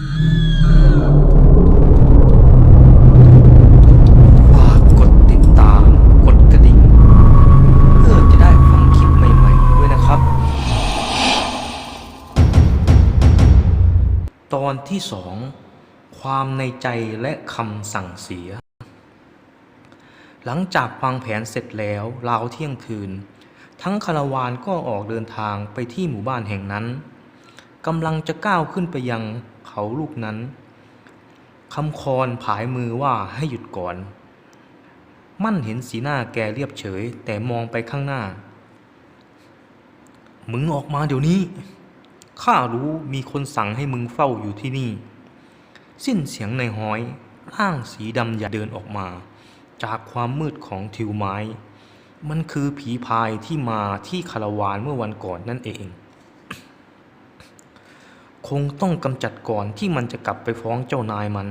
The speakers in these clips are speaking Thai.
ฝากกดติดตามกดกระดิ่งเพื่อจะได้ฟังคลิปใหม่ๆด้วยนะครับตอนที่สองความในใจและคำสั่งเสีย หลังจากวางแผนเสร็จแล้วราวเที่ยงคืน ทั้งคาราวานก็ออกเดินทางไปที่หมู่บ้านแห่งนั้น กำลังจะก้าวขึ้นไปยังเขาลูกนั้นคำคอนผายมือว่าให้หยุดก่อน มั่นเห็นสีหน้าแกเรียบเฉย แต่มองไปข้างหน้า มึงออกมาเดี๋ยวนี้ ข้ารู้มีคนสั่งให้มึงเฝ้าอยู่ที่นี่ สิ้นเสียงในห้อย ร่างสีดำใหญ่เดินออกมา จากความมืดของทิวไม้ มันคือผีพายที่มาที่คาราวานเมื่อวันก่อนนั่นเอง คงต้องกำจัดก่อนที่มันจะกลับไปฟ้องเจ้านายมัน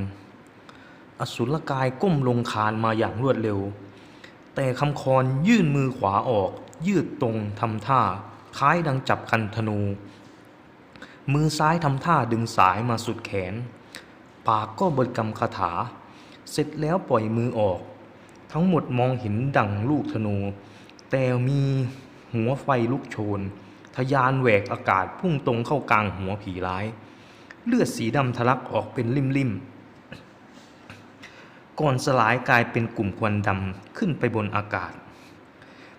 อสุรกายก้มลงคานมาอย่างรวดเร็ว แต่คำคอนยื่นมือขวาออก ยืดตรงทำท่า คล้ายดังจับคันธนู มือซ้ายทำท่าดึงสายมาสุดแขน ปากก็บริกรรมคาถา เสร็จแล้วปล่อยมือออก ทั้งหมดมองเห็นดังลูกธนู แต่มีหัวไฟลุกโชน ทยานแหวกอากาศพุ่งตรงเข้ากลางหัวผีร้าย เลือดสีดำทะลักออกเป็นริมๆก่อนสลายกลายเป็นกลุ่มควันดำขึ้นไปบนอากาศ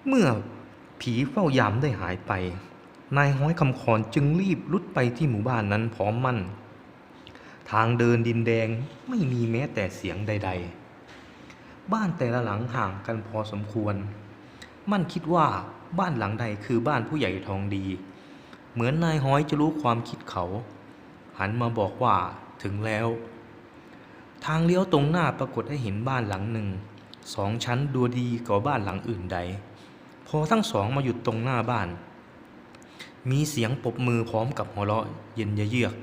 เมื่อผีเฝ้ายามได้หายไป นายห้อยคำคอนจึงรีบลุดไปที่หมู่บ้านนั้นพร้อมมั่น ทางเดินดินแดงไม่มีแม้แต่เสียงใด ๆ บ้านแต่ละหลังห่างกันพอสมควร มั่นคิดว่า บ้านหลังใดคือบ้านผู้ใหญ่ทองดี เหมือนนายห้อยจะรู้ความคิดเขา หันมาบอกว่าถึงแล้ว ทางเลี้ยวตรงหน้าปรากฏให้เห็นบ้านหลังหนึ่ง สองชั้นดูดีกว่าบ้านหลังอื่นใด พอทั้งสองมาหยุดตรงหน้าบ้าน มีเสียงปบมือพร้อมกับหัวเราะเย็นเยือก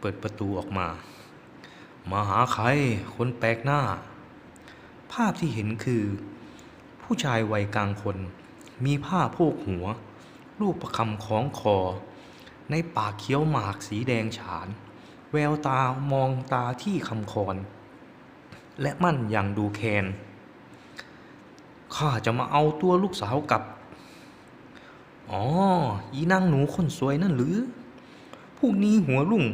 เปิดประตูออกมา มาหาใคร คนแปลกหน้า ภาพที่เห็นคือ ผู้ชายวัยกลางคน มีผ้าโพกหัว รูปประคำคล้องคอ ในปากเคี้ยวหมากสีแดงฉาน แววตามองตาที่คำคอน และมั่นอย่างดูแคน ข้าจะมาเอาตัวลูกสาวกลับ อ๋อ อีนางหนูคนสวยนั่นหรือพรุ่งนี้หัวรุ่ง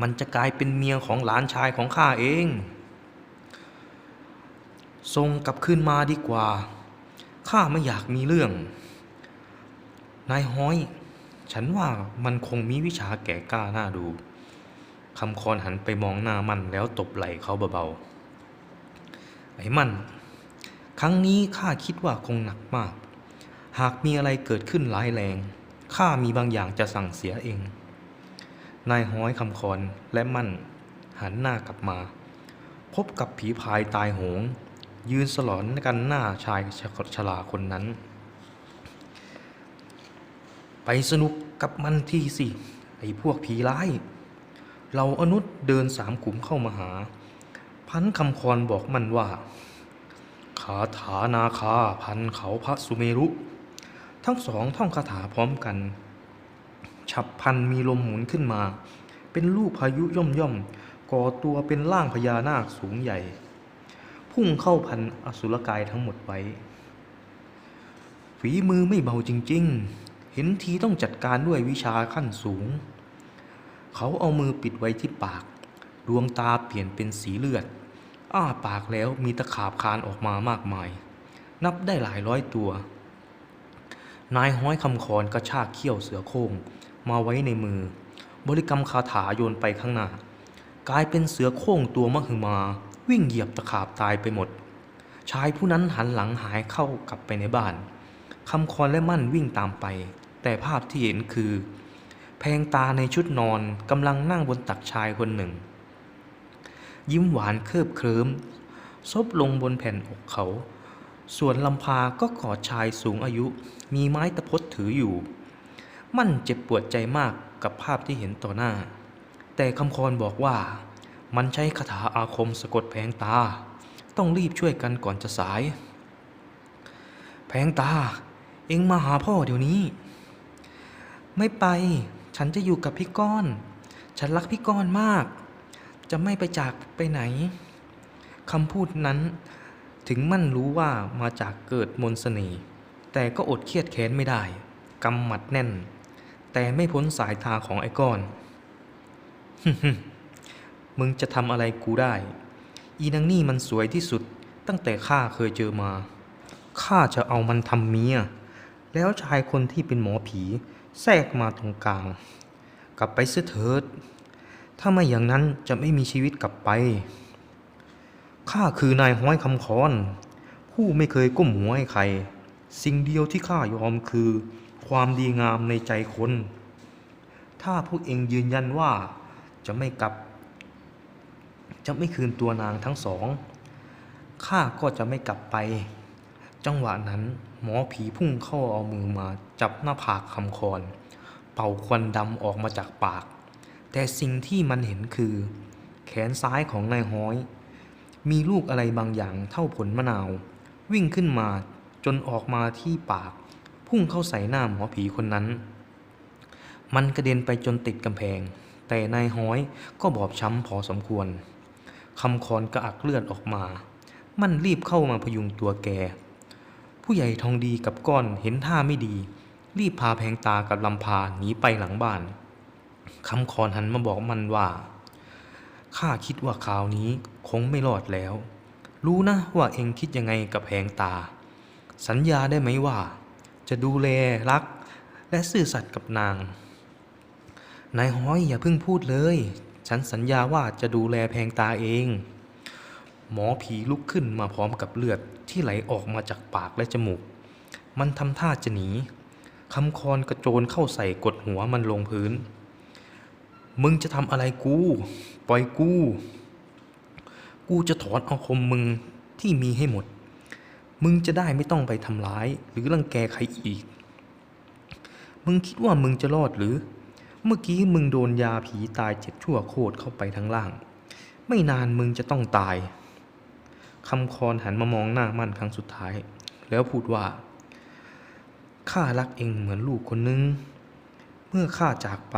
มันจะกลายเป็นเมียของหลานชายของข้าเองส่งกลับคืนมาดีกว่า ข้าไม่อยากมีเรื่อง นายห้อย ฉันว่ามันคงมีวิชาแก่กล้าหน่าดูคำคอนหันไปมองหน้ามันแล้วตบไหล่เขาเบาๆ ไอ้มัน ครั้งนี้ข้าคิดว่าคงหนักมาก หากมีอะไรเกิดขึ้นร้ายแรง ข้ามีบางอย่างจะสั่งเสียเอง นายห้อยคำคอนและมันหันหน้ากลับมา พบกับผีพายตายโหง ยืนสลอนกันหน้าชายชราคนนั้น ไปสนุกกับมันทีสิ ไอ้พวกผีร้ายเราอนุษเดินสามขุมเข้ามาหา พันคำคอนบอกมันว่าคาถานาคาพันเขาพระสุเมรุ ทั้งสองท่องคาถาพร้อมกัน ฉับพันมีลมหมุนขึ้นมา เป็นลูกพายุย่อมย่อมๆก่อตัวเป็นร่างพญานาคสูงใหญ่ พุ่งเข้าพันอสุรกายทั้งหมดไว้ ฝีมือไม่เบาจริง ๆ เห็นทีต้องจัดการด้วยวิชาขั้นสูง เขาเอามือปิดไว้ที่ปาก ดวงตาเปลี่ยนเป็นสีเลือด อ้าปากแล้วมีตะขาบคานออกมามากมาย นับได้หลายร้อยตัว นายห้อยคำคอนกระชากเขี้ยวเสือโคร่งมาไว้ในมือ บริกรรมคาถาโยนไปข้างหน้า กลายเป็นเสือโคร่งตัวมหึมา วิ่งเหยียบตะขาบตายไปหมด ชายผู้นั้นหันหลังหายเข้ากลับไปในบ้านคำคอนและมั่นวิ่งตามไป แต่ภาพที่เห็นคือ แพงตาในชุดนอนกำลังนั่งบนตักชายคนหนึ่ง ยิ้มหวานเคลิบเคลิ้มซบลงบนแผ่นอกเขา ส่วนลำพาก็กอดชายสูงอายุ มีไม้ตะพดถืออยู่ มั่นเจ็บปวดใจมากกับภาพที่เห็นต่อหน้า แต่คำคอนบอกว่า มันใช้คาถาอาคมสะกดแพงตา ต้องรีบช่วยกันก่อนจะสายแพงตา เอ็งมาหาพ่อเดี๋ยวนี้ ไม่ไป ฉันจะอยู่กับพี่ก้อน ฉันรักพี่ก้อนมาก จะไม่ไปจากไปไหนคำพูดนั้น ถึงมั่นรู้ว่ามาจากเกิดมนต์เสน่ห์แต่ก็อดเครียดแค้นไม่ได้กำหมัดแน่น แต่ไม่พ้นสายตาของไอ้ก้อน มึงจะทำอะไรกูได้ อีนางนี่มันสวยที่สุดตั้งแต่ข้าเคยเจอมา ข้าจะเอามันทำเมีย แล้วชายคนที่เป็นหมอผีแทรกมาตรงกลาง กลับไปเสเถิด ถ้าไม่อย่างนั้นจะไม่มีชีวิตกลับไป ข้าคือนายห้อยคำคอน ผู้ไม่เคยก้มหัวให้ใคร สิ่งเดียวที่ข้ายอมคือ ความดีงามในใจคน ถ้าพวกเองยืนยันว่าจะไม่กลับ จะไม่คืนตัวนางทั้งสอง ข้าก็จะไม่กลับไป จังหวะนั้นหมอผีพุ่งเข้าเอามือมาจับหน้าผากคำคอน เป่าควันดำออกมาจากปาก แต่สิ่งที่มันเห็นคือ แขนซ้ายของนายห้อย มีลูกอะไรบางอย่างเท่าผลมะนาว วิ่งขึ้นมาจนออกมาที่ปาก พุ่งเข้าใส่หน้าหมอผีคนนั้น มันกระเด็นไปจนติดกำแพง แต่นายห้อยก็บอบช้ำพอสมควร คำคอนกระอักเลือดออกมา มันรีบเข้ามาพยุงตัวแก ผู้ใหญ่ทองดีกับก้อนเห็นท่าไม่ดี รีบพาแพงตากับลำพาหนีไปหลังบ้านคำคอนหันมาบอกมันว่าข้าคิดว่าคราวนี้คงไม่รอดแล้ว รู้นะว่าเองคิดยังไงกับแพงตา สัญญาได้ไหมว่า จะดูแลรัก และซื่อสัตย์กับนางนายห้อยอย่าเพิ่งพูดเลย ฉันสัญญาว่าจะดูแลแพงตาเอง หมอผีลุกขึ้นมาพร้อมกับเลือดที่ไหลออกมาจากปากและจมูก มันทำท่าจะหนีคำคอนกระโจนเข้าใส่กดหัวมันลงพื้น มึงจะทำอะไรกู ปล่อยกู กูจะถอนเอาคมมึงที่มีให้หมด มึงจะได้ไม่ต้องไปทำร้าย หรือรังแกใครอีก มึงคิดว่ามึงจะรอดหรือ เมื่อกี้มึงโดนยาผีตายเจ็บชั่วโคตรเข้าไปทั้งล่าง ไม่นานมึงจะต้องตายคำคอนหันมามองหน้ามั่นครั้งสุดท้าย แล้วพูดว่าข้ารักเองเหมือนลูกคนนึง เมื่อข้าจากไป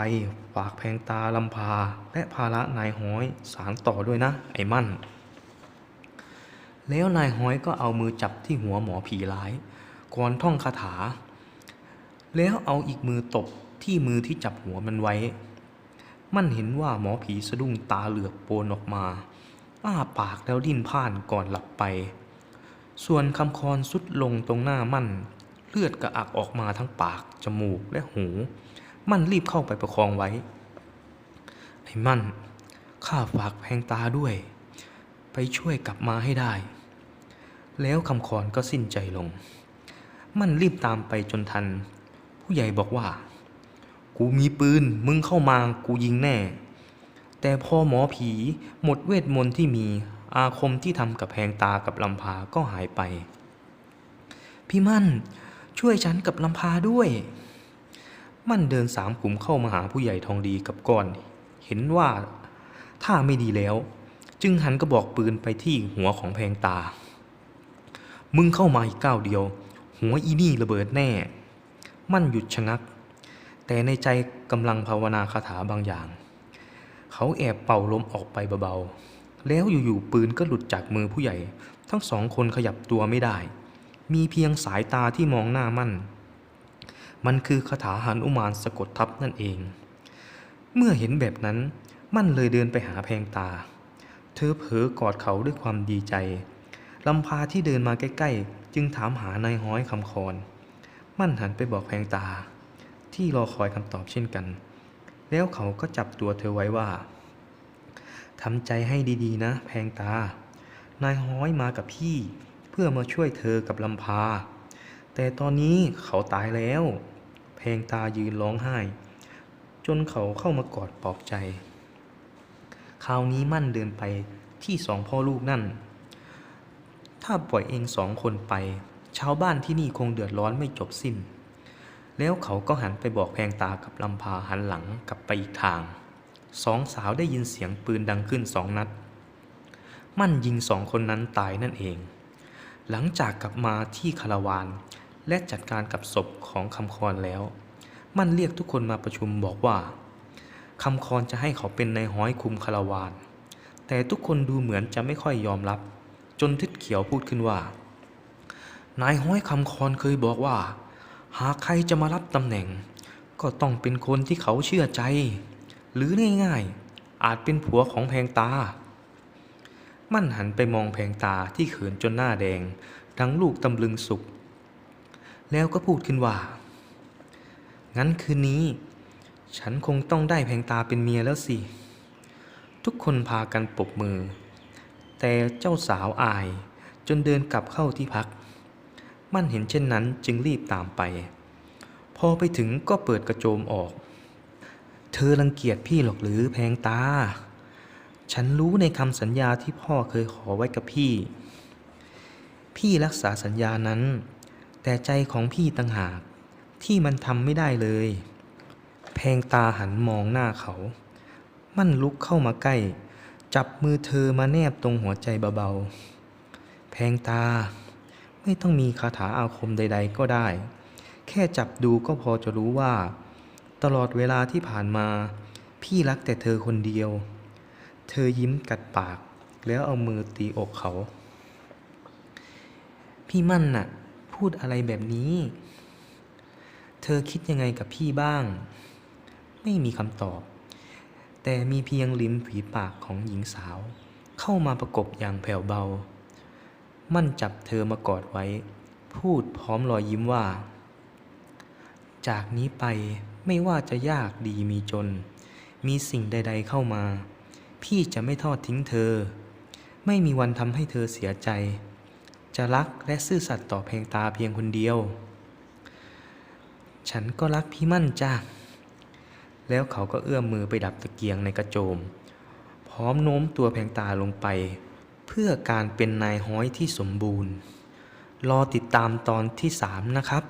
ฝากแพงตาลำพาและภาระนายห้อยสารต่อด้วยนะ ไอ้มั่น แล้วนายห้อยก็เอามือจับที่หัวหมอผีร้ายก่อนท่องคาถา แล้วเอาอีกมือตบ ที่มือที่จับหัวมันไว้ มันเห็นว่าหมอผีสะดุ้งตาเหลือกโปนออกมา อ้าปากแล้วดิ้นพ่านก่อนหลับไป ส่วนคำคอนสุดลงตรงหน้ามัน เลือดกระอักออกมาทั้งปาก จมูกและหู มันรีบเข้าไปประคองไว้ ไอ้มันข้าฝากแพงตาด้วย ไปช่วยกลับมาให้ได้ แล้วคำคอนก็สิ้นใจลง มันรีบตามไปจนทัน ผู้ใหญ่บอกว่า กูมีปืน มึงเข้ามากูยิงแน่ แต่พอหมอผีหมดเวทมนต์ที่มีอาคมที่ทำกับแพงตากับลำพาก็หายไป พี่มั่น ช่วยฉันกับลำพาด้วย มั่นเดินสามขุ่มเข้ามาหาผู้ใหญ่ทองดีกับก้อน เห็นว่าท่าไม่ดีแล้ว จึงหันกระบอกปืนไปที่หัวของแพงตา มึงเข้ามาอีกก้าวเดียว หัวอีนี่ระเบิดแน่ มั่นหยุดชะงัก แต่ในใจกำลังภาวนาคาถาบางอย่าง เขาแอบเป่าลมออกไปเบาๆ แล้วอยู่ๆปืนก็หลุดจากมือผู้ใหญ่ ทั้งสองคนขยับตัวไม่ได้ มีเพียงสายตาที่มองหน้ามั่น มันคือคาถาหานุมานสะกดทับนั่นเอง เมื่อเห็นแบบนั้นมั่นเลยเดินไปหาแพงตา เธอเผลอกอดเขาด้วยความดีใจลำพาที่เดินมาใกล้ๆ จึงถามหานายห้อยคำคอน มั่นหันไปบอกแพงตา ที่รอคอยคำตอบเช่นกัน แล้วเขาก็จับตัวเธอไว้ว่าทำใจให้ดีๆนะ แพงตา นายห้อยมากับพี่ เพื่อมาช่วยเธอกับลำพา แต่ตอนนี้เขาตายแล้ว แพงตายืนร้องไห้ จนเขาเข้ามากอดปลอบใจ คราวนี้มั่นเดินไปที่สองพ่อลูกนั่น ถ้าปล่อยเองสองคนไป ชาวบ้านที่นี่คงเดือดร้อนไม่จบสิ้น แล้วเขาก็หันไปบอกแพงตากับลำพาหันหลังกลับไปอีกทาง สองสาวได้ยินเสียงปืนดังขึ้นสองนัด มั่นยิงสองคนนั้นตายนั่นเอง หลังจากกลับมาที่คาราวาน และจัดการกับศพของคำคอนแล้ว มั่นเรียกทุกคนมาประชุมบอกว่าคำคอนจะให้เขาเป็นนายห้อยคุมคาราวาน แต่ทุกคนดูเหมือนจะไม่ค่อยยอมรับ จนทิดเขียวพูดขึ้นว่า นายห้อยคำคอนเคยบอกว่า หากใครจะมารับตำแหน่ง ก็ต้องเป็นคนที่เขาเชื่อใจ หรือง่ายๆ อาจเป็นผัวของแพงตา มั่นหันไปมองแพงตาที่เขินจนหน้าแดง ทั้งลูกตำลึงสุก แล้วก็พูดขึ้นว่า งั้นคืนนี้ ฉันคงต้องได้แพงตาเป็นเมียแล้วสิ ทุกคนพากันปรบมือ แต่เจ้าสาวอายจนเดินกลับเข้าที่พัก มั่นเห็นเช่นนั้นจึงรีบตามไป พอไปถึงก็เปิดกระโจมออก เธอรังเกียจพี่หรอกหรือแพงตา ฉันรู้ในคำสัญญาที่พ่อเคยขอไว้กับพี่ พี่รักษาสัญญานั้น แต่ใจของพี่ต่างหากที่มันทำไม่ได้เลย แพงตาหันมองหน้าเขา มั่นลุกเข้ามาใกล้ จับมือเธอมาแนบตรงหัวใจเบาๆ แพงตา ไม่ต้องมีคาถาอาคมใด ๆ ก็ได้ แค่จับดูก็พอจะรู้ว่า ตลอดเวลาที่ผ่านมา พี่รักแต่เธอคนเดียว เธอยิ้มกัดปาก แล้วเอามือตีอกเขา พี่มั่นน่ะ พูดอะไรแบบนี้ เธอคิดยังไงกับพี่บ้าง ไม่มีคำตอบ แต่มีเพียงลิ้มฝีปากของหญิงสาว เข้ามาประกบอย่างแผ่วเบา มั่นจับเธอมากอดไว้ พูดพร้อมรอยยิ้มว่า จากนี้ไปไม่ว่าจะยากดีมีจน มีสิ่งใด ๆเข้ามา พี่จะไม่ทอดทิ้งเธอ ไม่มีวันทำให้เธอเสียใจ จะรักและซื่อสัตย์ต่อเพลงตาเพียงคนเดียว ฉันก็รักพี่มั่นจ้าแล้วเขาก็เอื้อมมือไปดับตะเกียงในกระโจม พร้อมโน้มตัวแพงตาลงไป พื่อการเป็นนายห้อยที่สมบูรณ์ รอติดตามตอนที่สามนะครับ